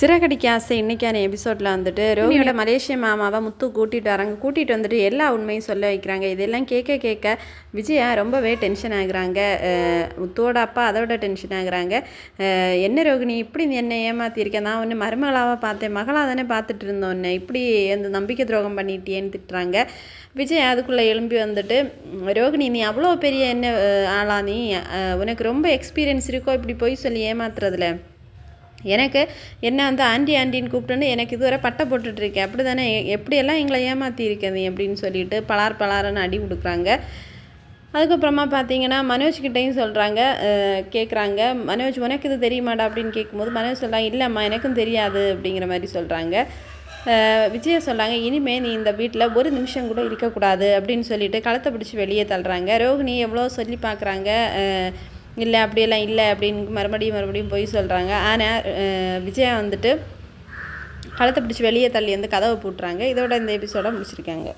சிறகடிக்க ஆசை இன்னைக்கான எபிசோடில் வந்துட்டு ரோஹினியோட மலேசிய மாமாவை முத்து கூட்டிகிட்டு வராங்க. கூட்டிகிட்டு வந்துட்டு எல்லா உண்மையும் சொல்ல வைக்கிறாங்க. இதெல்லாம் கேட்க கேட்க விஜயா ரொம்பவே டென்ஷன் ஆகுறாங்க. முத்துவோட அப்பா அதோட டென்ஷன் ஆகுறாங்க. என்ன ரோகிணி இப்படி நீ என்னை ஏமாத்தியிருக்க நான் ஒன்று மருமகளாக பார்த்தேன். மகளாக தானே பார்த்துட்டு இருந்தோம் உன்னை. இப்படி அந்த நம்பிக்கை துரோகம் பண்ணிட்டியேன்னு திட்டுறாங்க. விஜய் அதுக்குள்ளே எழும்பி வந்துட்டு "உம், ரோகிணி நீ அவ்வளோ பெரிய என்ன ஆளா நீ? உனக்கு ரொம்ப எக்ஸ்பீரியன்ஸ் இருக்கோ? இப்படி போய் சொல்லி ஏமாத்துறதுல. எனக்கு என்ன வந்து ஆண்டி ஆண்டின்னு கூப்பிட்டுன்னு எனக்கு இதுவரை பட்டை போட்டுட்ருக்கேன். அப்படி தானே எப்படியெல்லாம் எங்களை ஏமாற்றியிருக்கேன் நீ அப்படின்னு சொல்லிட்டு பலார் பலாரன்னு அடி கொடுக்குறாங்க அதுக்கப்புறமா பார்த்தீங்கன்னா மனோஜ்கிட்டையும் சொல்கிறாங்க கேட்குறாங்க மனோஜ் உனக்கு இது தெரியுமாடா? அப்படின்னு கேட்கும்போது மனோஜ் சொல்கிறாங்க இல்லைம்மா எனக்கும் தெரியாது. அப்படிங்கிற மாதிரி சொல்கிறாங்க விஜயா சொல்கிறாங்க இனிமே நீ இந்த வீட்டில் ஒரு நிமிஷம் கூட இருக்கக்கூடாது. அப்படின்னு சொல்லிட்டு களத்தை பிடிச்சி வெளியே தள்ளுறாங்க. ரோஹிணி எவ்வளோ சொல்லி பார்க்குறாங்க. இல்லை அப்படியெல்லாம் இல்லை அப்படின்னு மறுபடியும் மறுபடியும் போய் சொல்கிறாங்க ஆனால் விஜயா வந்துட்டு கழுத்தை பிடிச்சி வெளியே தள்ளி வந்து கதவை பூட்டுறாங்க. இதோட இந்த எபிசோட முடிச்சிருக்காங்க.